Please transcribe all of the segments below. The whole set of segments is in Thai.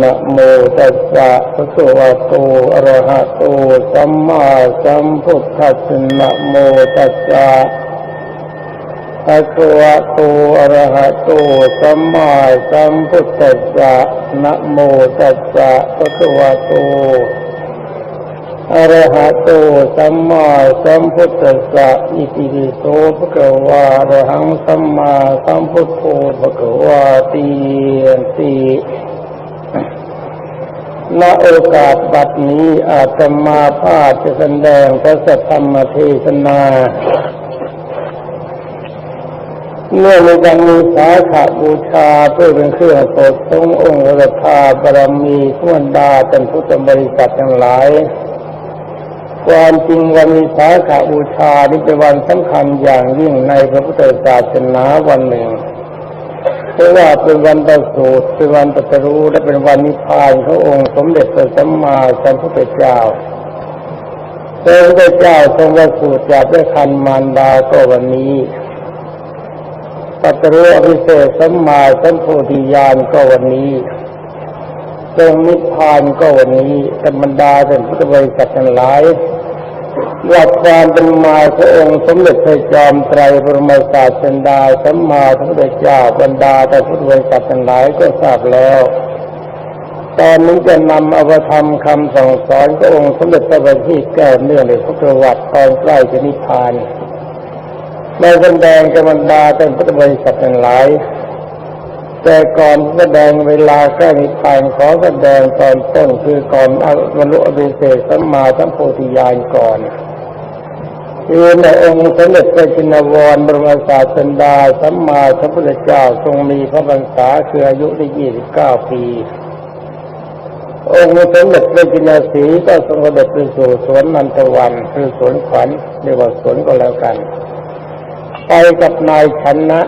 นะโมตัสสะภะคะวะโตอะระหะโตสัมมาสัมพุทธัสสะนะโมตัสสะภะคะวะโตอะระหะโตสัมมาสัมพุทธัสสะนะโมตัสสะภะคะวะโตอะระหะโตสัมมาสัมพุทธัสสะอิติปิโสภะคะวะอะระหังสัมมาสัมพุทโธภะคะวะติติ ณโอกาสบัดนี้อาตมาภาพจะแสดงพระสัทธรรมเทศนาเมื่อในยังมีสาขาบูชาเพื่อเป็นเครื่องสดทรงองค์รัฐาบารมีขวนดาเป็นพุทธบริษัททั้งหลาย ความจริงวันมีสาขาบูชานี่เป็นวันสำคัญอย่างยิ่งในพระพุทธศาสนาวันหนึ่ง เพราะว่าเป็นวันประสูติเป็นวันตรัสรู้และเป็นวันนิพพานขององค์สมเด็จพระสัมมาสัมพุทธเจ้าพระพุทธเจ้าทรงประสูติจากด้วยคันมารดาก็วันนี้ตรัสรู้อภิเศษสัมมาสัมโพธิญาณก็วันนี้ทรงนิพพานก็วันนี้ธรรมดาเป็นพุทธบริษัททั้งหลาย หลักความเป็นมาพระองค์สมเด็จพระจอมไตรบรมศาสดาสัมมาสัมพุทธเจ้าบรรดาแต่พุทธบริษัททั้งหลายก็ทราบแล้ว ตอนนี้จะนำอวธรรมคำสั่งสอนพระองค์สมเด็จพระบัณฑิตแก้วเนื่องในพระประวัติตอนใกล้จะนิพพานในแสดงกับบรรดาเป็นพุทธบริษัททั้งหลายแต่ก่อนแสดงเวลาใกล้นิพพานขอแสดงตอนต้นคือก่อนบรรลุอภิเศษสัมมาสัมโพธิญาณก่อน คือในองค์สมเด็จพระจินวรบรมศาสดาสัมมาสัมพุทธเจ้าทรงมีพระพรรษาคืออายุได้ยี่สิบเก้าปี องค์สมเด็จพระจินสีก็ทรงเด็จไปสู่สวนนันทวันคือสวนขวัญเรียกว่าสวนก็แล้วกัน ไปกับนายชนะ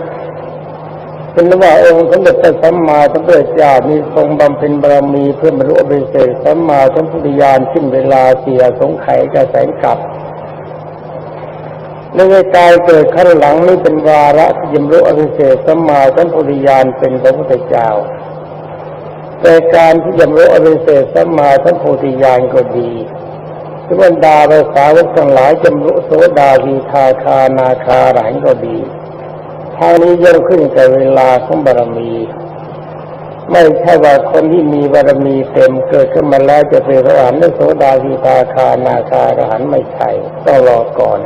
เป็นว่าองค์สมเด็จพระสัมมาสัมพุทธเจ้ามีทรงบำเพ็ญบารมีเพื่อบรรลุอภิเศษสัมมาสัมพุทธญาณขึ้นเวลาเสียสงไขกระแสงกลับ ในกายเกิดขั้นหลังนี้เป็นวาระที่ยมรู้อภิเศษสัมมาสัมพุทธญาณเป็นพระพุทธเจ้า แต่การที่ยมรู้อภิเศษสัมมาสัมพุทธญาณก็ดีที่บรรดาภาษาวกทั้งหลายจำรู้โสดาวีทาคานาคาหลายก็ดีทางนี้ย่อมขึ้นแต่เวลาของบารมี ไม่ใช่ว่าคนที่มีบารมีเต็มเกิดขึ้นมาแล้วจะเป็นพระอรหันต์โสดาวีตาคานาคาอรหนไม่ใช่ต้องรอก่อน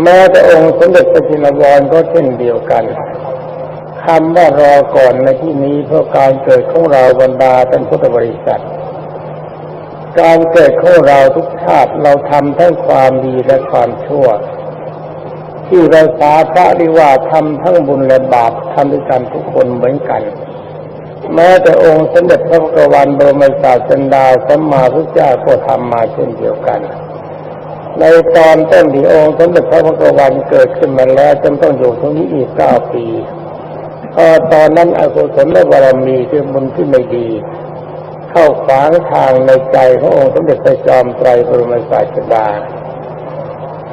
แม้แต่องค์สมเด็จพระจินวรก็เช่นเดียวกันคำว่ารอก่อนในที่นี้เพราะการเกิดของเราบรรดาเป็นพุทธบริษัท การเกิดของเราทุกชาติเราทำทั้งความดีและความชั่ว ที่ภาษาพระเรียกว่าทำทั้งบุญและบาปทำด้วยกันทุกคนเหมือนกัน แม้แต่องค์สมเด็จพระพุทธวันบรมศาสดาสัมมาพุทธเจ้าก็ทำมาเช่นเดียวกัน ในตอนต้นที่องค์สมเด็จพระพุทธวันเกิดขึ้นมาแล้วจำต้องอยู่ตรงนี้อีกเก้าปีพอตอนนั้นอกุศลและบารมีคือบุญที่ไม่ดี เข้าขวางทางในใจขององค์สมเด็จพระจอมไตรบรมศาสดา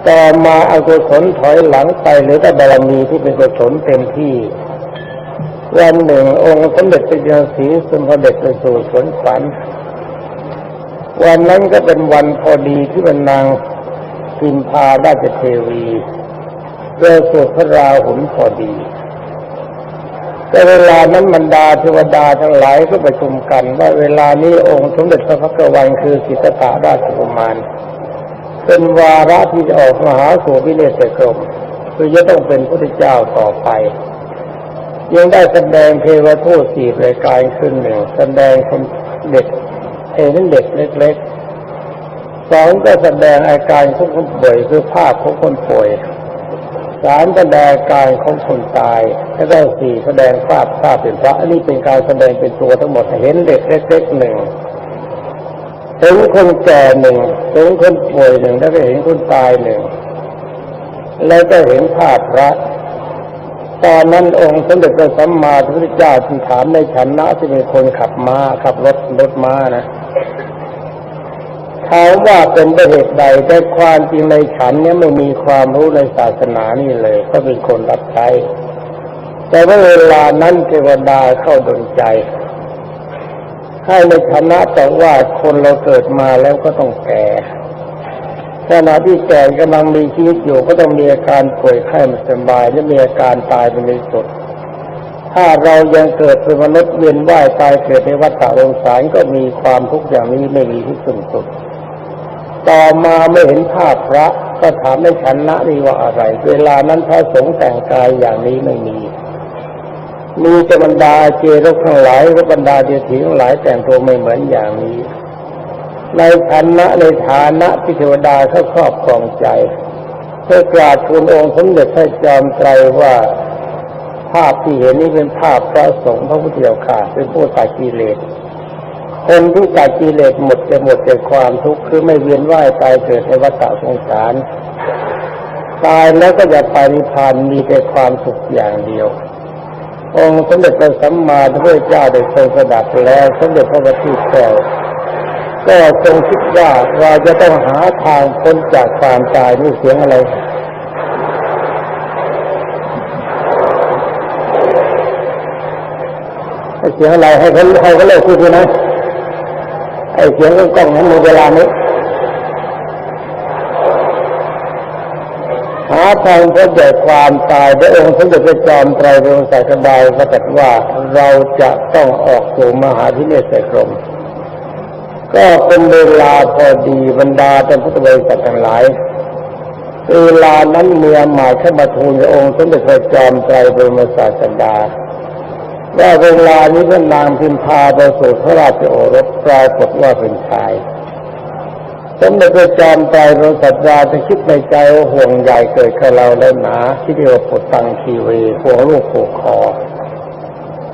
ต่อมาอากุศลถอยหลังไปหรือแต่บารมีที่เป็นกุศลเต็มที่ วันหนึ่งองค์สมเด็จพระเจ้าศรีสมเด็จไปสู่สวนฝัน วันนั้นก็เป็นวันพอดีที่เป็นนาง พิมพาราชเทวีเดินสวดพระราหุลพอดี แต่เวลานั้นบรรดาเทวดาทั้งหลายก็ประชุมกันว่าเวลานี้องค์สมเด็จพระพักวันคือสิทธัตถะราชกุมารเป็นวาระที่จะออกมหาสูวิเลศกรมคือจะต้องเป็นพระเจ้าต่อไป ยังได้แสดงเทวทูตสี่รายการขึ้นหนึ่งแสดงคนเด็กเห็นเด็กเล็กๆ สองก็แสดงอาการของคนป่วยคือภาพของคนป่วยสามแสดงอาการของคนตายแล้วก็สี่แสดงภาพภาพเป็นพระอันนี้เป็นการแสดงเป็นตัวทั้งหมดเห็นเด็กเล็กๆหนึ่งเห็นคนแก่หนึ่งเห็นคนป่วยหนึ่งแล้วก็เห็นคนตายหนึ่งแล้วก็เห็นภาพพระตอนนั้นองค์สมเด็จพระสัมมาสัมพุทธเจ้าที่ถามในฉันนะที่เป็นคนขับม้าขับรถรถม้านะ ถามว่าเป็นประเหตุใดแต่ความจริงในฉันเนี่ยไม่มีความรู้ในศาสนานี่เลย ก็เป็นคนรับใช้แต่ว่าเวลานั้นเทวดาเข้าดนใจ ให้ในฐานะแต่ว่าคนเราเกิดมาแล้วก็ต้องแก่ขณะที่แก่กำลังมีชีวิตอยู่ก็ต้องมีอาการป่วยไข้ไม่สบายและมีอาการตายเป็นในสุดถ้าเรายังเกิดเป็นมนุษย์เวียนว่ายตายเกิดในวัฏฏะสงสารก็มีความทุกข์อย่างนี้ไม่มีที่สุดสุด ต่อมาไม่เห็นภาพพระก็ถามในฉันนะนี่ว่าอะไร เวลานั้นพระสงฆ์แต่งกายอย่างนี้ไม่มี มีจะบรรดาเจรกทั้งหลายและบรรดาเดียถีทั้งหลายแต่งตัวไม่เหมือนอย่างนี้ ในฐานะในฐานะที่เทวดาเขาครอบครองใจเพื่อกราบทูลองค์สมเด็จพระจอมไตรว่าภาพที่เห็นนี้เป็นภาพพระสงฆ์พระพุทธเจ้าค่ะเป็นผู้ตัดกิเลส คนที่ตัดกิเลสหมดจะหมดจากความทุกข์คือไม่เวียนว่ายตายเกิดในวัฏสงสาร ตายแล้วก็จะไปนิพพานมีแต่ความสุขอย่างเดียว องค์สมเด็จพระสัมมาสัมพุทธเจ้าได้ทรงสดับแล้วสมเด็จพระบัณฑิตแก้วก็ทรงคิดว่าเราจะต้องหาทางพ้นจากความตายนี่เสียงอะไรเสียงอะไรให้เขาให้เขาเลิกพูดนะ ไอ้เสียงกล้องนั้นมีเวลานี้หาทางพ้นจากความตายพระองค์สมเด็จพระจอมไตรบรงศาสดาก็ตรัสว่าเราจะต้องออกสู่มหาพิเนศกรมก็เป็นเวลาพอดีบรรดาท่านพุทธบริษัททั้งหลายเวลานั้นเมียหมายเข้ามาทูลพระองค์สมเด็จพระจอมไตรบรมศาสดา ว่าเวลานี้พระนางพิมพาประสูติพระราชโอรสปรากฏว่าเป็นชายสมเด็จพระจอมไตรบรมศาสดาจะคิดในใจว่าห่วงใหญ่เกิดกับเราแล้วหนาที่เรียกว่าปุตตังคีวีห่วงลูกผูกคอ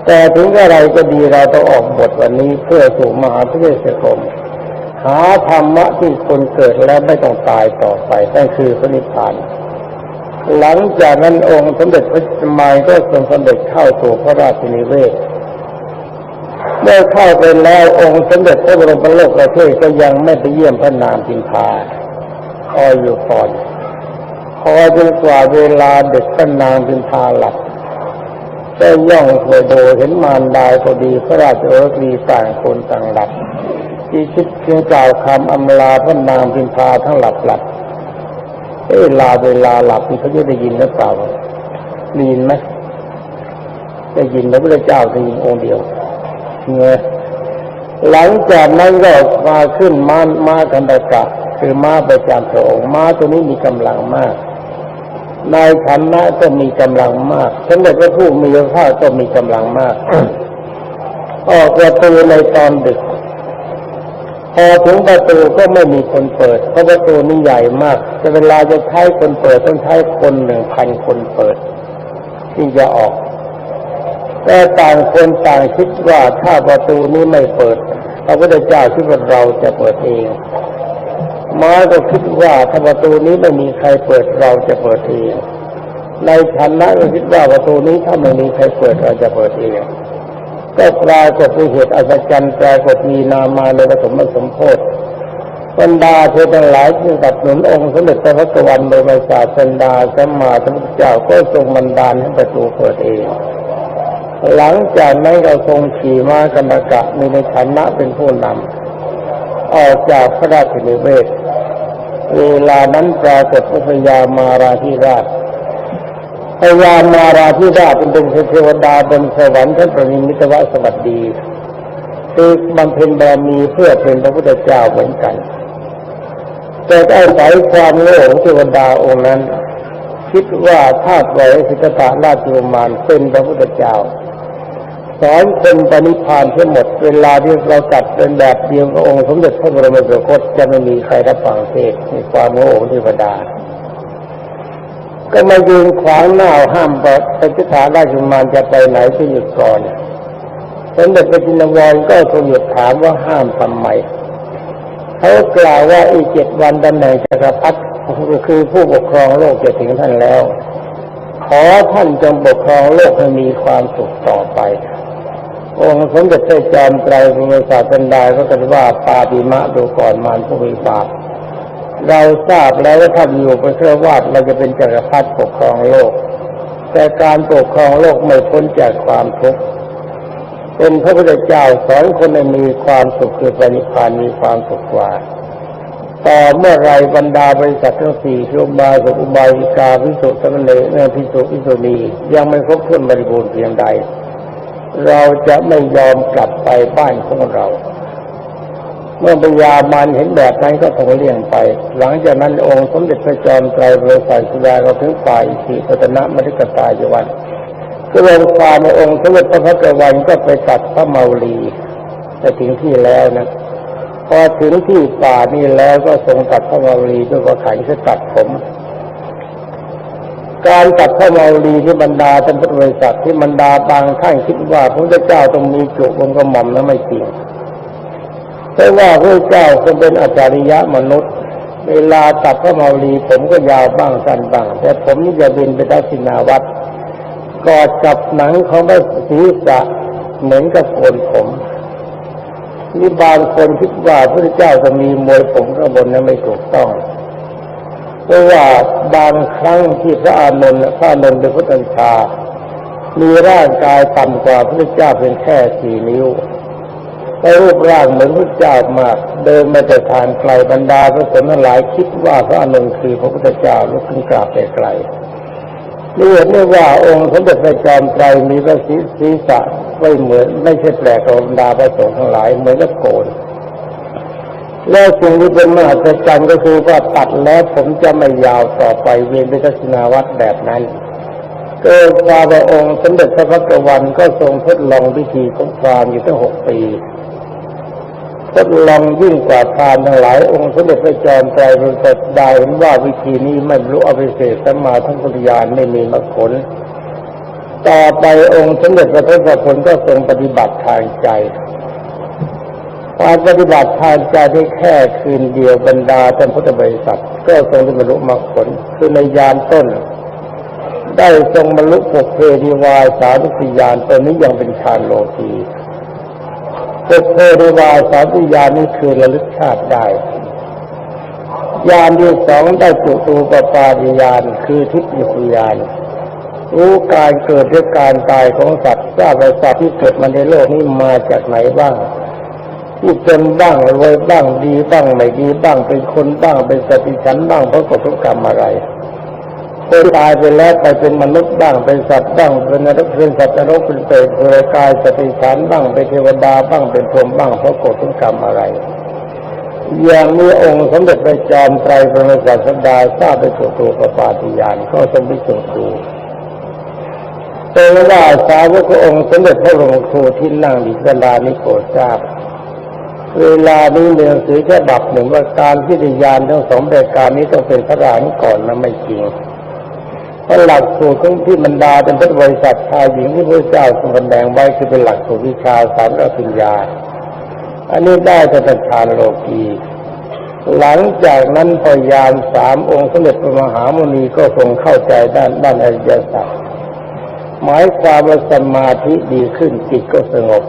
แต่ถึงอะไรก็ดีเราต้องออกบทวันนี้เพื่อสู่มหาพิเศษกรมหาธรรมะที่คนเกิดแล้วไม่ต้องตายต่อไปนั่นคือพระนิพพาน หลังจากนั้นองค์สมเด็จพระจมายก็ทรงสำเร็จเข้าสู่พระราชินิเวศเมื่อเข้าไปแล้วองค์สมเด็จพระบรมโลกประเทศก็ยังไม่ไปเยี่ยมพระนางพิมพาคอยอยู่ก่อนคอยจนกว่าเวลาเด็กพระนางพิมพาหลับก็ย่องไปดูเห็นมารดาพอดีพระราชโอรสดีต่างคนต่างหลับที่คิดเพียงกล่าวคำอำลาพระนางพิมพาทั้งหลับหลับ เอลาเวลาหลับนี่เขาจะได้ยินหรือเปล่าได้ยินไหมได้ยินพระพุทธเจ้าได้ยินองค์เดียวเงยหลังจากนั้นก็มาขึ้นม้าม้ากันตะกะคือม้าประจำพระองค์ม้าตัวนี้มีกำลังมากนายฐานะก็มีกำลังมากสมเด็จพระผู้มีพระภาคก็มีกำลังมาก ออกประตูในตอนดึก พอถึงประตูก็ไม่มีคนเปิด เพราะประตูนี้ใหญ่มากแต่เวลาจะใช้คนเปิดต้องใช้คนหนึ่งพันคนเปิดที่จะออก แต่ต่างคนต่างคิดว่าถ้าประตูนี้ไม่เปิดพระพุทธเจ้าคิดว่าเราจะเปิดเองม้าก็คิดว่าถ้าประตูนี้ไม่มีใครเปิดเราจะเปิดเองในฐานะก็คิดว่าประตูนี้ถ้าไม่มีใครเปิดเราจะเปิดเอง ก็ปรากฏมีเหตุอัศจรรย์ปรากฏมีนามาในปฐมสมโพธิบรรดาเทวทั้งหลายที่กับหนุนองค์สมเด็จพระพักวันโดยมาศาสดาสัมมาสัมพุทธเจ้าก็ทรงบันดาลให้ประตูเปิดเอง หลังจากนั้นเราทรงขี่ม้ากันกะมีในฐานะเป็นผู้นำออกจากพระราชนิเวศเวลานั้นปรากฏพระพยามาราธิราช พยามาราธิราชเป็นเทวดาบนสวรรค์ท่านประนิมิตวสวัสดีคือบำเพ็ญบารมีเพื่อเป็นพระพุทธเจ้าเหมือนกัน แต่อาศัยความโง่ของเทวดาองค์นั้น คิดว่าถ้าปล่อยให้สิทธะราชกุมารเป็นพระพุทธเจ้า สอนคนปณิพานทั้งหมดเวลาที่เราจัดเป็นแบบเดียวกับองค์สมเด็จพระบรมสุคตจะไม่มีใครรับฟังเทศในความโง่ของเทวดา ก็มายืนขวางหน้าห้ามเปฏิฐาราชุมารจะไปไหนจะหยุดก่อนสมเด็จพระจินวรก็ทรงหยุดถามว่าห้ามทำไมเขากล่าวว่าอีกเจ็ดวันตำแหน่งจักรพรรดิคือผู้ปกครองโลกจะถึงท่านแล้ว ขอท่านจงปกครองโลกให้มีความสุขต่อไป องค์สมเด็จพระจอมไตรบรมศาสดาก็ตรัสว่าปาปิมะดูก่อนมารผู้มีบาป เราทราบแล้วว่าท่านอยู่เป็นเพื่อวาดเราจะเป็นจักรพรรดิปกครองโลก แต่การปกครองโลกไม่พ้นจากความทุกข์เป็นพระพุทธเจ้าสอนคนให้มีความสุขคือปณิพานมีความสุขกว่าต่อเมื่อไรบรรดาบริษัททั้งสี่คืออุบายกับอุบายิกาพิสุทธิ์สมณเณรพิสุพิสุณียังไม่ครบถ้วนบริบูรณ์เพียงใด เราจะไม่ยอมกลับไปบ้านของเรา เมื่อปัญญามารเห็นแบบนั้นก็คงเลี่ยงไป หลังจากนั้นองค์สมเด็จพระจอมไตรบริษัทสุดาเราถึงฝ่ายสิปตนะมฤคตายวันก็ลงความในองค์สมเด็จพระพักวันก็ไปตัดพระเมาลีไปถึงที่แล้วนะพอถึงที่ป่านี่แล้วก็ทรงตัดพระเมาลีด้วยพระขันจะตัดผม การตัดพระเมาลีที่บรรดาท่านพุทธบริษัทที่บรรดาบางท่านคิดว่าพระเจ้าต้องมีจุกบนกระหม่อมนั้นไม่จริง เพราะว่าพระเจ้าคงเป็นอาจาริยะมนุษย์ เวลาตัดพระเมาลีผมก็ยาวบ้างสั้นบ้างแต่ผมนี่จะบินไปทักษิณาวัดกอดกับหนังของพระศีรษะเหมือนกับโกนผมนี่บางคนคิดว่าพระเจ้าจะมีมวยผมข้างบนนั้นไม่ถูกต้องเพราะว่าบางครั้งที่พระอานนท์พระอานนท์เป็นพระตัญชามีร่างกายต่ำกว่าพระเจ้าเพียงแค่สี่นิ้ว แต่รูปร่างเหมือนพระเจ้ามาก เดินมาแต่ทางไกลบรรดาพระสงฆ์หลายคิดว่าพระอานนท์คือพระพุทธเจ้าลุกขึ้นกราบไปไกลนี่เห็นได้ว่าองค์สมเด็จพระจอมไตรมีพระศีรษะไม่เหมือนไม่ใช่แปลกของบรรดาพระสงฆ์ทั้งหลายเหมือนกับโกนแล้วสิ่งที่เป็นมหัศจรรย์ก็คือว่าตัดแล้วผมจะไม่ยาวต่อไปเวียนไปทัศนาวัดแบบนั้นเกิดฟาพระองค์สมเด็จพระพักวันก็ทรงทดลองวิธีของความอยู่ตั้งหกปี ทดลองยิ่งกว่าทานทั้งหลายองค์สมเด็จพระจอมไตรบริสุทธิ์ได้เห็นว่าวิธีนี้ไม่รู้อภิเศษสมมาทั้งปุญญาณไม่มีมรรคผลต่อไปองค์สมเด็จพระทศพลก็ทรงปฏิบัติทางใจการปฏิบัติทางใจได้แค่คืนเดียวบรรดาท่านพุทธบริษัทก็ทรงบรรลุมรรคผลคือในยานต้น ได้ทรงบรรลุปกเพนิวายสาธุสิยานตอนนี้ยังเป็นฌานโลกี ปกเพนิวาสาธุยานนี่คือระลึกชาติได้ยานที่สองได้จุตูปปาฏิยานคือทิพยญาณรู้การเกิดและการตายของสัตว์ทราบว่าสัตว์ที่เกิดมาในโลกนี้มาจากไหนบ้างที่จนบ้างรวยบ้างดีบ้างไม่ดีบ้างเป็นคนบ้างเป็นสติฉันบ้างเพราะกฎกรรมอะไร คนตายไปแล้วไปเป็นมนุษย์บ้างเป็นสัตว์บ้างเป็นนรกเป็นสัตว์นรกเป็นเปรตเป็นกายสติฉันบ้างเป็นเทวดาบ้างเป็นพรหมบ้างเพราะกฎกรรมอะไร อย่างนี้องค์สมเด็จพระจอมไตรบรมศาสดาทราบไปตัวตัวประปาติยานก็ทรงพิสูจน์ดูเป็นว่าสาวกองค์สมเด็จพระบรมครูที่นั่งดิเวลานี้โปรดทราบเวลานี้เรียนสือฉบับหนึ่งว่าการพิธียานทั้งสองรายการนี้ต้องเป็นพระราชก่อนนะไม่จริง เพราะหลักสูตรของที่บรรดาเป็นพระบริษัทชายหญิงที่พระเจ้าทรงแสดงไว้คือเป็นหลักสูตรวิชาสามอภิญญา อันนี้ได้แต่ฌานโลกีหลังจากนั้นพยานสามองค์สมเด็จพระมหามุนีก็ทรงเข้าใจด้านด้านอริยสัจหมายความว่าสมาธิดีขึ้นจิตก็สงบ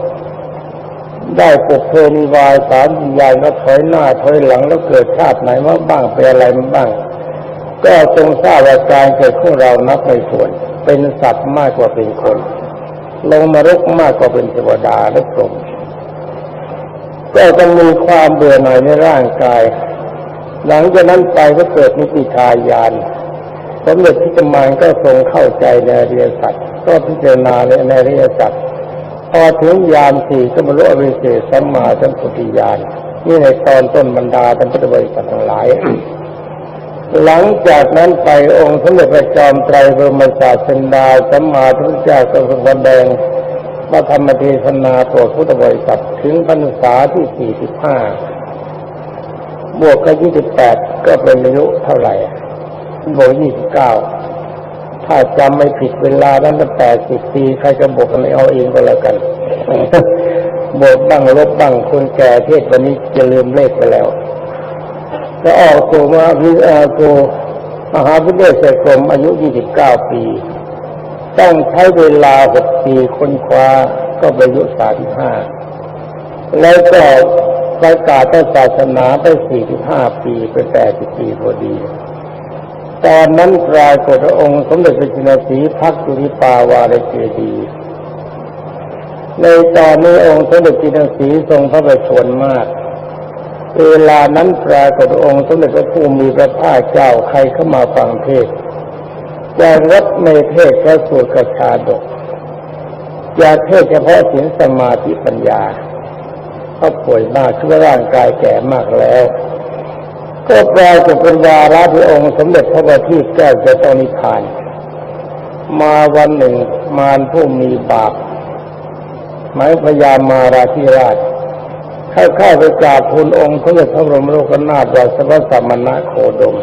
ได้ปกเพนิวายสามวิญญาณก็ถอยหน้าถอยหลังแล้วเกิดชาติไหนมาบ้างเป็นอะไรมาบ้าง ก็ทรงทราบว่าการเกิดของเรานับไม่ถ้วน เป็นสัตว์มากกว่าเป็นคน ลงนรกมากกว่าเป็นเทวดาและพรหมก็ต้องมีความเบื่อหน่ายในร่างกาย หลังจากนั้นไปก็เกิดนิพพิทายานสมเด็จพิจมานก็ทรงเข้าใจในอริยสัจก็พิจารณาในอริยสัจพอถึงยามสี่ก็บรรลุอริยสัมมาสัมพุทธิญาณนี่ในตอนต้นบรรดาท่านพุทธบริษัททั้งหลาย หลังจากนั้นไปองค์สมเด็จพระจอมไตรบรมศาสดาสัมมาสัมพุทธเจ้าทรงแสดงมาธรรมเทศนาตัวพุทธบริษัทถึงพรรษาที่สี่สิบห้าบวกกับยี่สิบแปดก็เป็นอายุเท่าไหร่ บวกยี่สิบเก้าถ้าจำไม่ผิดเวลานั้นตั้งแปดสิบปี ใครจะบวกกันเอาเองก็แล้วกัน บวกบ้างลบบ้างคนแก่เทศวันนี้จะลืมเลขไปแล้ว ก็ออกตัวมาพิอาตัวมหาวิทยาลัยเศกรมอายุยี่สิบเก้าปี ต้องใช้เวลาหกปีค้นคว้าก็ไปอายุสามสิบห้าแล้วก็ประกาศศาสนาไปสี่สิบห้าปีไปแปดสิบปีพอดีตอนนั้นปรากฏองค์สมเด็จพระจินสีพักจุริปาวาลเจดี ในตอนนี้องค์สมเด็จจินสีทรงพระประชวรมาก เวลานั้นปรากฏองค์สมเด็จพระผู้มีพระภาคเจ้าใครเข้ามาฟังเทศน์จะงดในเทศน์พระสูตรกระชาดกอยาเทศเฉพาะศีลสมาธิปัญญาเขาป่วยมากชื่อว่าร่างกายแก่มากแล้ว ก็ปลายเป็นวาระที่องค์สมเด็จพระบัณฑิตแก้วจะต้องนิพพาน มาวันหนึ่งมารผู้มีบาปหมายพยามาราธิราช เข้าเข้าไปกราบทูลองค์สมเด็จพระบรมโลกนาถวสวัสมณะโคดม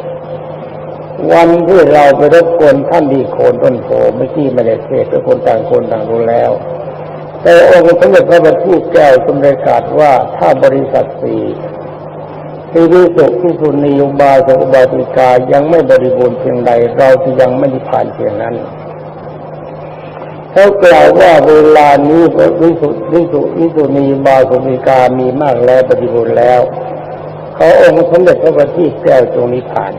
วันที่เราไปรบกวนท่านดีโคนต้นโพไม่ที่ไม่ได้เทศทุกคนต่างคนต่างรู้แล้ว แต่องค์สมเด็จพระบัณฑิตแก้วทรงประกาศว่าถ้าบริษัทสี่ที่วิสุที่สุนีอุบาสกอุบาสิกายังไม่บริบูรณ์เพียงใด เราจะยังไม่ได้ผ่านเพียงนั้น เขากล่าวว่าเวลานี้วิสุวิสุวิสุนีบาสุนิกามีมากแล้วปฏิบูรณ์แล้ว เขาองค์สมเด็จพระบัณฑิตแก้วจงนิพพาน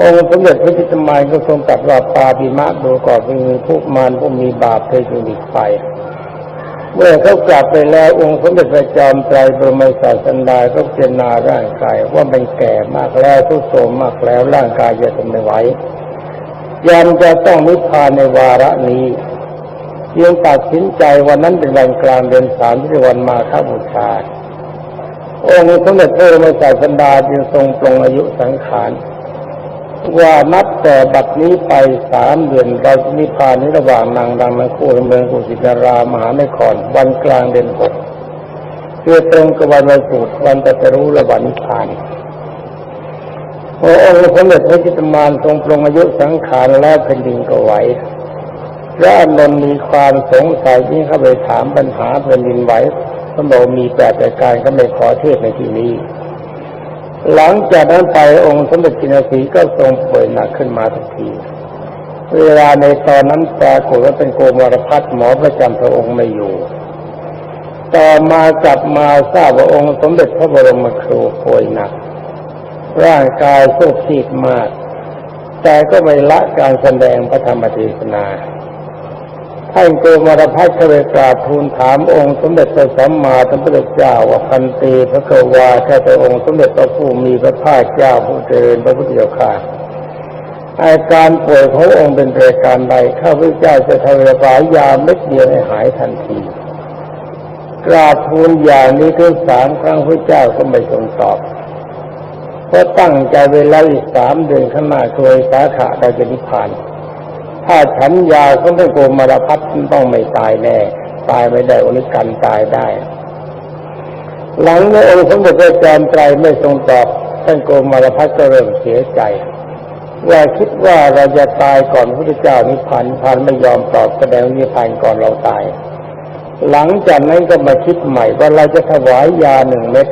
องค์สมเด็จพระจิตมายก็ทรงตรัสว่าปาปิมะดูก่อนมีผู้มารผู้มีบาปเคยจงหลีกไปเมื่อเขากลับไปแล้วองค์สมเด็จพระจอมไตรบรมศาสันดาก็เจรนาร่างกายว่ามันแก่มากแล้วทุกโทมมากแล้วร่างกายจะทนไม่ไหว ยันจะต้องนิพพานในวาระนี้ยังตัดสินใจวันนั้นเป็นวันกลางเดือนสามที่วันมาฆบูชาองค์สมเด็จพระบรมศาสดาจึงทรงปรงอายุสังขารว่านับแต่บัดนี้ไปสามเดือนเราจะนิพพานในระหว่างนางดังนังคู่เมืองกุสิตารามหานครวันกลางเดือนหกเพื่อตรงกับวันวันสุดวันตรัสรู้และวันนิพพาน พระองค์สมเด็จพระจิตมานทรงปรงอายุสังขารแล้วแผ่นดินก็ไหวพระอนนท์มีความสงสัยยิ่งเข้าไปถามปัญหาแผ่นดินไหวพระบอกมีแปดรายการก็ไม่ขอเทศในที่นี้ หลังจากนั้นไปองค์สมเด็จจินสีก็ทรงป่วยหนักขึ้นมาทุกทีเวลาในตอนนั้นปรากฏว่าเป็นโกมารพัฒหมอประจำพระองค์ไม่อยู่ ต่อมากลับมาทราบว่าองค์สมเด็จพระบรมครูป่วยหนัก ร่างกายสุกซีดมาก แต่ก็ไม่ละการแสดงพระธรรมเทศนาท่านโกมารพัฒน์เข้าไปกราบทูลถามองค์สมเด็จพระสัมมาสัมพุทธเจ้าว่าพันตีพระกวาแค่แต่องค์สมเด็จพระผู้มีพระภาคเจ้าผู้เจริญพระพุทธเจ้าค่ะอาการป่วยขององค์เป็นรายการใดข้าพเจ้าจะทำระบายยาเม็ดเดียวให้หายทันที กราบทูลอย่างนี้ถึงสามครั้งพระเจ้าก็ไม่ทรงตอบ เพราะตั้งใจเวลาอีกสามเดือนข้างหน้าช่วยสาขาได้จะนิพพาน ถ้าฉันยาเขาไม่โกมารพัฒต้องไม่ตายแน่ ตายไม่ได้อนิกันตายได้ หลังเมื่องค์สมเด็จพระจอมไตรไม่ทรงตอบท่านโกมารพัฒก็เริ่มเสียใจว่าคิดว่าเราจะตายก่อนพระพุทธเจ้านิพพานพพานไม่ยอมตอบแสดงนิพพานก่อนเราตาย หลังจากนั้นก็มาคิดใหม่ว่าเราจะถวายยาหนึ่งเม็ด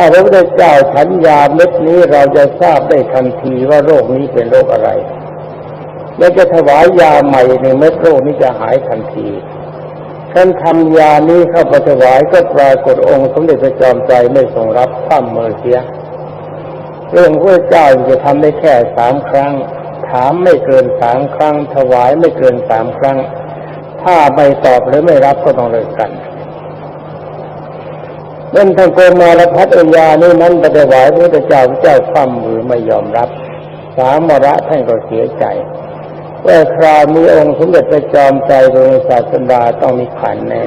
ถ้าพระพุทธเจ้าฉันยาเม็ดนี้เราจะทราบได้ทันทีว่าโรคนี้เป็นโรคอะไร แล้วจะถวายยาใหม่หนึ่งเม็ดโรคนี้จะหายทันทีท่านทำยานี้เข้าไปถวายก็ปรากฏองค์สมเด็จพระจอมใจไม่ทรงรับข้ามมือเสียเรื่องพระเจ้าจะทำได้แค่สามครั้ง ถามไม่เกินสามครั้ง ถวายไม่เกินสามครั้ง ถ้าไม่ตอบหรือไม่รับก็ต้องเลิกกัน เมื่อทานโกมาลพัฒยานี้นั้นไปถวายพระเจ้าพระเจ้าคว่ำมือไม่ยอมรับ สามมระท่านก็เสียใจว่าคราวมีองค์สมเด็จพระจอมใจโดยศาสดาต้องมีขันแน่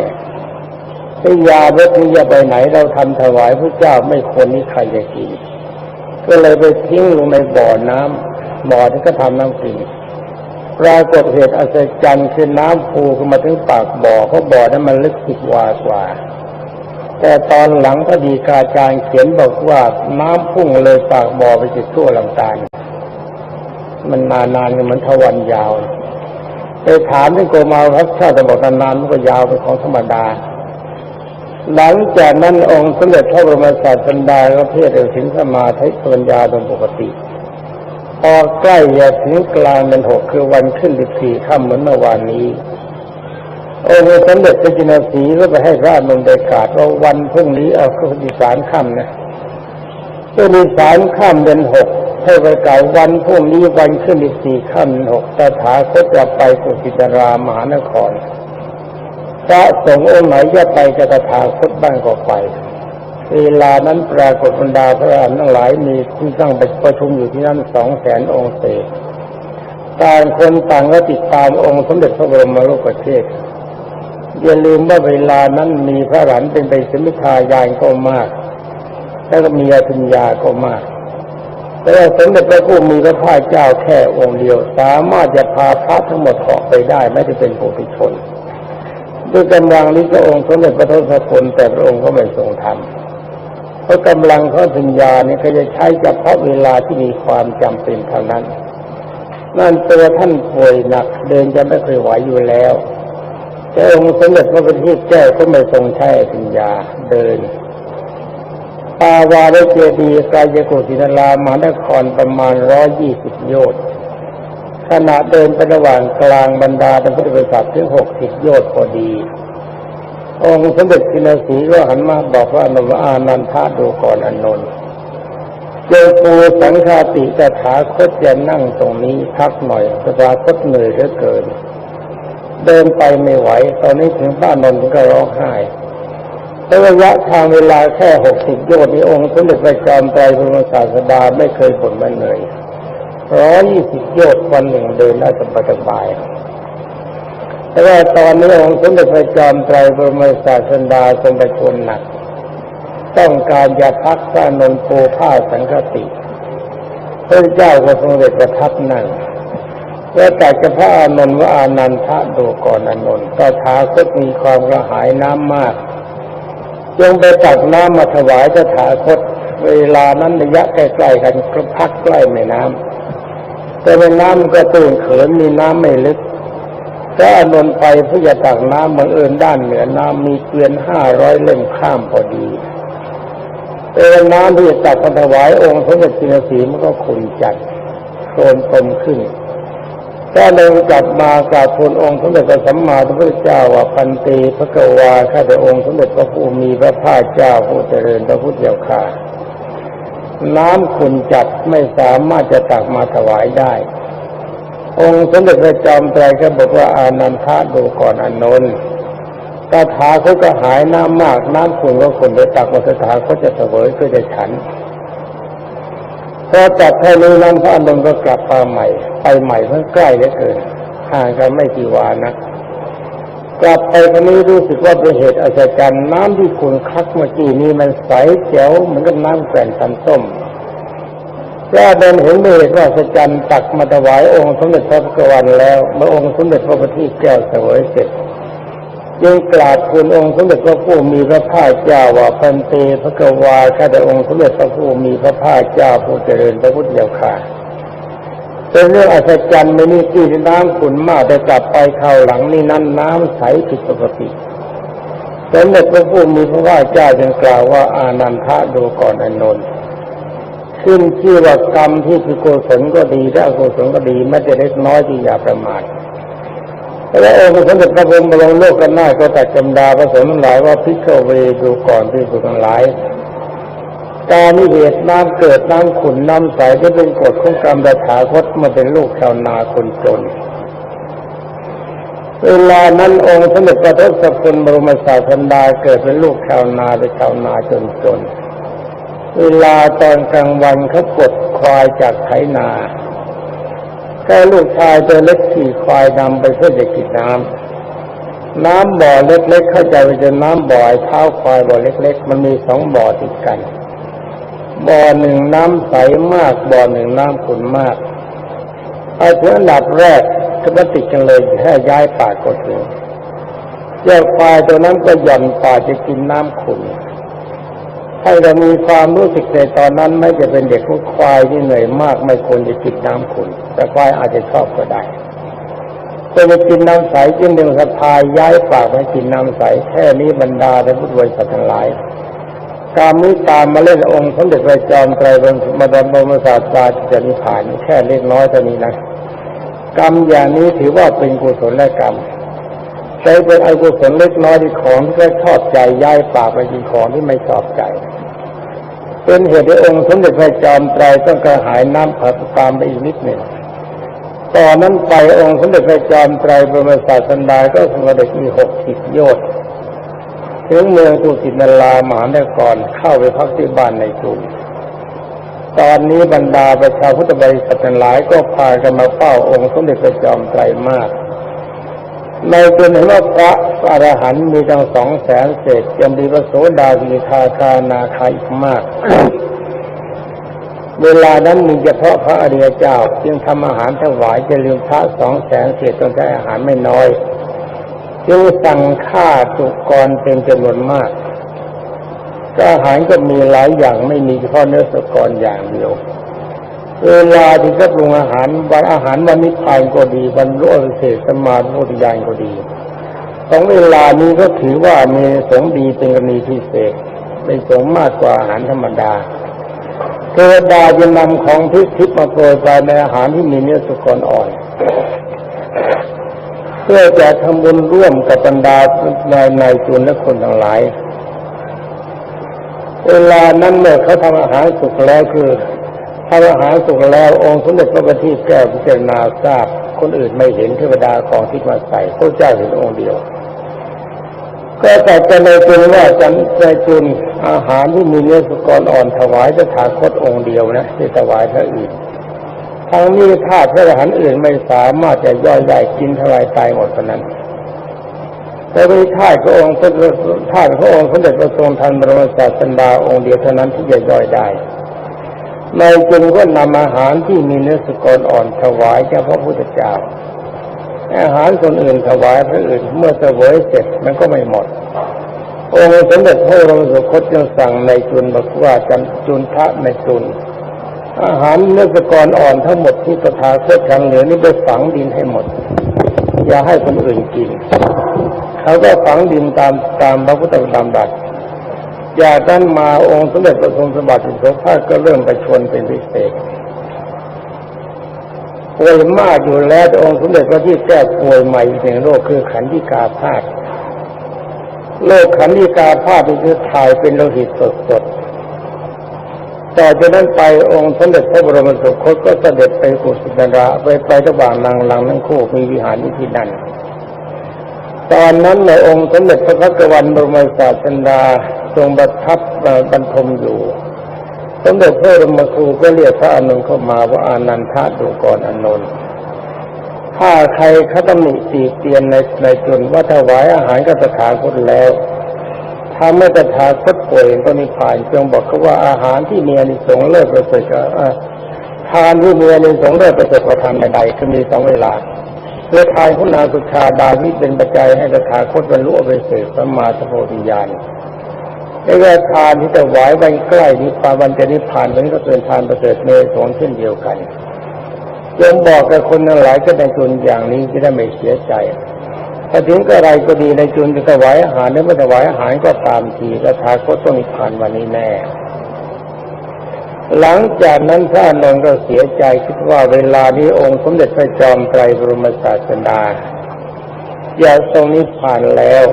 ถ้ายาเวทนี้จะไปไหนเราทำถวายพระเจ้าไม่ควรนี้ใครจะกินก็เลยไปทิ้งลงในบ่อน้ำบ่อที่ก็ทำน้ำกินปรากฏเหตุอัศจรรย์คือน้ำพูขึ้นมาถึงปากบ่อเพราะบ่อนั้นมันลึกสิบวากว่า แต่ตอนหลังพอดีกาจารย์เขียนบอกว่าน้ำพุ่งเลยปากบ่อไปจิตทั่วลำตาล มันนานๆกันมันทวันยาวไปถามที่โกมาพักชาติบอกนานๆมันก็ยาวเป็นของธรรมดา หลังจากนั้นองค์สมเด็จพระบรมศาสดาก็เทศเถึงสมาธิปัญญาโดยปกติพอใกล้จะถึงกลางเป็นหกคือวันขึ้นสิบสี่ค่ำเหมือนเมื่อวานนี้ องค์สมเด็จพระจินสีก็ไปให้ราชนนได้กาศว่าวันพรุ่งนี้เอาคือดีสารค่ำนะก็มีสารค่ำเป็นหกให้ไประกาวันพรุ่งนี้วันขึ้นอีกสี่ค่ำหกตถาคตจะไปสุสิตรามหานครระสงฆ์องค์ไหนจะไปจะตถาคตบ้างก็ไปเวลานั้นปรากฏบรรดาพระอรหันต์ทั้งหลายมีที่ตั้งปประชุมอยู่ที่นั่นสองแสนองค์เศษต่างคนต่างก็ติดตามองค์สมเด็จพระบรมโลกเทศ อย่าลืมว่าเวลานั้นมีพระหลานเป็นไปสมิทายานก็มาก แล้วก็มีอภิญญาก็มากแต่ว่าสมเด็จพระผู้มีพระภาคเจ้าแค่องค์เดียว สามารถจะพาพระทั้งหมดออกไปได้ไม่ได้เป็นโพธิชนด้วยกำลังนี้พระองค์สมเด็จพระทศพลแต่พระองค์ก็ไม่ทรงทำเพราะกำลังเขาปัญญาเนี่ยก็จะใช้เฉพาะเวลาที่มีความจำเป็นเท่านั้น นั่นตัวท่านป่วยหนักเดินจะไม่เคยไหวอยู่แล้ว แต่องค์สมเด็จพระพุทธเจ้าก็ไม่ทรงใช้ปัญญาเดินปาวาไดเจดีกายโกศินลามานครประมาณร้อยยี่สิบโยชน์ขณะเดินไประหว่างกลางบรรดาเป็นพุทธบริษัทถึงหกสิบโยชน์พอดี องค์สมเด็จกินาสีก็หันมาบอกว่าอนวอานันทาดูก่อนอนนท์เจอปูสังฆาติจะถาคตจะนั่งตรงนี้พักหน่อยสถาคตเหนื่อยเหลือเกิน เดินไปไม่ไหว ตอนนี้ถึงบ้านนนท์ก็ร้องไห้ระยะทางเวลาแค่หกสิบโยชน์นี้องค์สมเด็จพระจอมไตรบรมศาสดาไม่เคยบ่นม่เหนื่อยร้อยยี่สิบโยชน์วันหนึ่งเดินได้สบายสบายแต่ว่าตอนนี้องค์สมเด็จพระจอมไตรบรมศาสดาทรงประชนหนัก ต้องการจะพักพระนนท์โพผ้าสังฆติพระเจ้าก็ทรงเด็จประทับนั่ง แล้วแต่จะพระอานนท์ว่าอานันทะดูก่อนอานนท์ก็ท้าก็มีความกระหายน้ำมากจงไปตักน้ำมาถวายจะถาคตเวลานั้นระยะใกล้ๆกันก็พักใกล้แม่น้ำแต่แม่น้ำก็ตื่นเขินมีน้ำไม่ลึกถ้าอานนท์ไปเพื่อจะตักน้ำบังเอิญด้านเหนือน้ำมีเกวียนห้าร้อยเล่มข้ามพอดีแต่น้ำที่จะตักมาถวายองค์พระเดชจินสีมันก็ขุ่นจัดโคลนตมขึ้น ก็เดินกลับมากราบทูลองค์สมเด็จพระสัมมาสัมพุทธเจ้าว่าพันตีพระกวาข้าแต่องค์สมเด็จพระผู้มีพระภาคเจ้าผู้เจริญพระพุทธเจ้าข่าน้ำขุนจัดไม่สามารถจะตักมาถวายได้ องค์สมเด็จพระจอมไตรก็บอกว่าอานันทะดูก่อนอนนท์ตาถาเขาก็หายน้ำมากน้ำขุนก็ขุนไปตักมาสถาเขาจะเสวยก็จะฉัน พอจัดแค่นี้นั้นพระอนุนก็กลับมาใหม่ ไปใหม่เพิ่งใกล้เหลือเกินห่างกันไม่กี่วานะกลับไปคนนี้รู้สึกว่าเป็นเหตุอัศจรรย์น้ำที่ขุนคักเมื่อกี้นี้มันใสเจ๋วเหมือนกับน้ำแกว่งตันส้มแล้วเดินเห็นเหตุว่าอัศจรรย์ตักมาถวายองค์สมเด็จพระพุทธวันแล้วเมื่อองค์สมเด็จพระพุทธแก้วเสวยเสร็จ ยังกราบทูลองค์สมเด็จพระผู้มีพระภาคเจ้าว่าพันเตพระกวาข้าแต่องค์สมเด็จพระผู้มีพระภาคเจ้าผู้เจริญพระพุทธเจ้าค่ะเป็นเรื่องอัศจรรย์ไม่นี่ที่น้ำขุนมากแต่กลับไปเข้าหลังนี่นั้นน้ำใสผิดปกติสมเด็จพระผู้มีพระภาคเจ้าจึงกล่าวว่าอานันทะดูก่อนอนนท์ขึ้นชื่อว่ากรรมที่พิโกศลก็ดีและอกุศลก็ดีไม่ได้เล็กน้อยที่อย่าประมาท แล้วองค์สมเด็จพระบรมบรมโลกกันหน้าก็ตัดจำดาพระสงฆ์ทั้งหลายว่าพิฆเวดูก่อนที่สุดทั้งหลายการนิเหตุน้ำเกิดน้ำขุนน้ำใสจะเป็นกฎของกรรมแต่ถาคตมาเป็นลูกชาวนาคนจน เวลานั้นองค์สมเด็จพระทศพลบรมศาสดาเกิดเป็นลูกชาวนาเป็นชาวนาจนจน เวลาตอนกลางวันเขากดควายจากไถนา แค่ลูกชายตัวเล็กขี่ควายนำไปเพื่อจะกินน้ำน้ำบ่อเล็กๆเข้าใจว่าจะน้ำบ่อเท้าควายบ่อเล็ก ๆ มันมีสองบ่อติดกัน บ่อหนึ่งน้ำใสมาก บ่อหนึ่งน้ำขุ่นมากไอ้ถึงอันดับแรกก็มาติดกันเลยแค่ย้ายปากดถึงเจ้าควายตัวนั้นก็หย่อนป่าจะกินน้ำขุ่น ให้เรามีความรู้สึกในตอนนั้นไม่จะเป็นเด็กผู้ควายที่เหนื่อยมากไม่ควรจะกินน้ำขุ่นแต่ควายอาจจะชอบก็ได้จะไปกินน้ำใสจึงดึงสะพายย้ายปากให้กินน้ำใสแค่นี้บรรดาในพุทธวิสัทั้งหลาย การนี้ตามมาเล่นองค์สมเด็จพระจอมไตรบรมมาดบรมศาสดาจะนิพพานแค่เล็กน้อยเท่านี้นะกรรมอย่างนี้ถือว่าเป็นกุศลและกรรมใช้เป็นอกุศลเล็กน้อยที่ของที่ชอบใจย้ายปากไปกินของที่ไม่ชอบใจ เป็นเหตุให้องค์สมเด็จพระจอมไตรต้องกระหายน้ำผัดตามไปอีกนิดหนึ่งตอนนั้นไปองค์สมเด็จพระจอมไตรบรมศาสดาก็สมเด็จมีหกสิบโยชน์ถึงเมืองกุสินารามหานครเข้าไปพักที่บ้านในกรุงตอนนี้บรรดาประชาพุทธบริษัทหลายก็พากันมาเฝ้าองค์สมเด็จพระจอมไตรมาก ในตัวเห็นว่าพระอรหันต์มีตั้งสองแสนเศษยังมีพระโสดาวีทาคานาคาอีกมาก เวลานั้นมีเฉพาะพระอริยเจ้า จึงทำอาหารถวายจะลืมพระสองแสนเศษต้องใช้อาหารไม่น้อยจึงสั่งฆ่าสุกรเป็นจำนวนมากก็อาหารก็มีหลายอย่างไม่มีเฉพาะเนื้อสุกรอย่างเดียว เวลาที่จะปรุงอาหารวันอาหารวันนิพพานก็ดีวันรู้อริเศษสมาโพธิญาณก็ดีของเวลานี้ก็ถือว่ามีสงดีเป็นกรณีพิเศษเป็นสงมากกว่าอาหารธรรมดาเทวดาจะนำของพิทิพมาโปรยไปในอาหารที่มีเนื้อสุกรอ่อน เพื่อจะทำบุญร่วมกับบรรดาในในจุนและคนทั้งหลาย เวลานั้นเมื่อเขาทำอาหารสุกแล้วคือ ทำอาหารสุกแล้วองค์สมเด็จพระบัณฑิตแก้วพิจารณาทราบ คนอื่นไม่เห็นเทวดาของที่มาใส่พระเจ้าเห็นองค์เดียว ก็แต่จะในจุนว่าจันในจุนอาหารที่มีเนื้อสุกรอ่อนถวายจะถาคตองค์เดียวนะที่ถวายพระอื่นทั้งนี้ธาพระอรหันต์อื่นไม่สามารถจะย่อยได้กินทลายตายหมดเท่านั้นแต่วิธาพระองค์ธาตุพระองค์สมเด็จพระทรงทันบรมศาสดาองค์เดียวเท่านั้นที่จะย่อยได้ ในจึงก็นำอาหารที่มีเนื้อสุกรอ่อนถวายแก่พระพุทธเจ้า อาหารคนอื่นถวายพระอื่นเมื่อเสวยเสร็จมันก็ไม่หมด องค์สมเด็จพระรมสุคตจึงสั่งในจุนบอกว่าจันจุนทะในจุน อาหารเนื้อสุกรอ่อนทั้งหมดที่ประทาเพื่อทางเหนือนี่ไปฝังดินให้หมด อย่าให้คนอื่นกิน เขาก็ฝังดินตามตามพระพุทธธรรมบัตร จากนั้นมาองค์สมเด็จพระทรงสมบัติสุภาพก็เริ่มไปชนเป็นพิเศษป่วยมากอยู่แล้วองค์สมเด็จพระที่แก้ป่วยใหม่อีกหนึ่งโรคคือขันธิกาพาธโรคขันธิกาพาธนี่คือถ่ายเป็นโลหิตสดๆต่อจากนั้นไปองค์สมเด็จพระบรมสุคตก็เสด็จไปกุสินาราไปไประหว่างนางลังทั้งคู่มีวิหารที่นั่นตอนนั้นในองค์สมเด็จพระพักวันบรมศาสดา ทรงประทับบรรทมอยู่สมเด็จพระรมครูก็เรียกพระอนุนเข้ามาว่าอานันทะดูก่อนอนุนถ้าใครเขาตำหนิตีเตียนในในจนว่าถวายอาหารกับตถาคตแล้วถ้าไม่ตถาคตป่วยก็นิพพานจงบอกเขาว่าอาหารที่มีอนิสงส์เลิศประเสริฐทานที่มีอนิสงส์เลิศประเสริฐกว่าทานใดๆคือมีสองเวลาเพื่อทานคุณาสุชาดาวิเป็นปัจจัยให้ตถาคตบรรลุอริยเศษสัมมาสัพพิญาณ ในเวลาทานที่จะไหววันใกล้นิพพานวันจะนิพพานนั้นก็เป็นทานประเสริฐเนสงเช่นเดียวกันจงบอกกับคนทั้งหลายก็ในจุนอย่างนี้จะได้ไม่เสียใจถ้าถึงก็อะไรก็ดีในจุนจะถวายอาหารหรือไม่ถวายอาหารก็ตามทีและทาคตต้องนิพพานวันนี้แน่หลังจากนั้นพระนนท์ก็เสียใจคิดว่าเวลานี้องค์สมเด็จพระจอมไตรบรมศาสดาอย่าทรงนิพพานแล้ว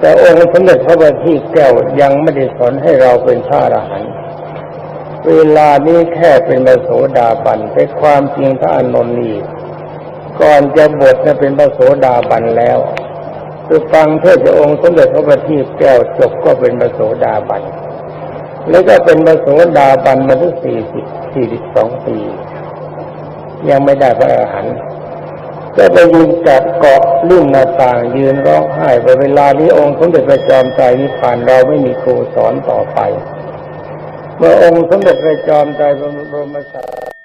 แต่องค์สมเด็จพระบัณฑิตแก้วยังไม่ได้สอนให้เราเป็นพระอรหันต์เวลานี้แค่เป็นพระโสดาบันแต่ความจริงพระอานนท์นี่ก่อนจะบวชเนี่ยเป็นพระโสดาบันแล้วคือฟังเทศองค์สมเด็จพระบัณฑิตแก้วจบก็เป็นพระโสดาบันแล้วก็เป็นพระโสดาบันมาถึงสี่สิบสี่สิบสองปี ยังไม่ได้พระอรหันต์ ก็ไปยืนจับเกาะลุ่มหน้าต่างยืนร้องไห้ไปเวลานี้องค์สมเด็จพระจอมไตรนิพพานเราไม่มีครูสอนต่อไป เมื่อองค์สมเด็จพระจอมไตรบรมศาส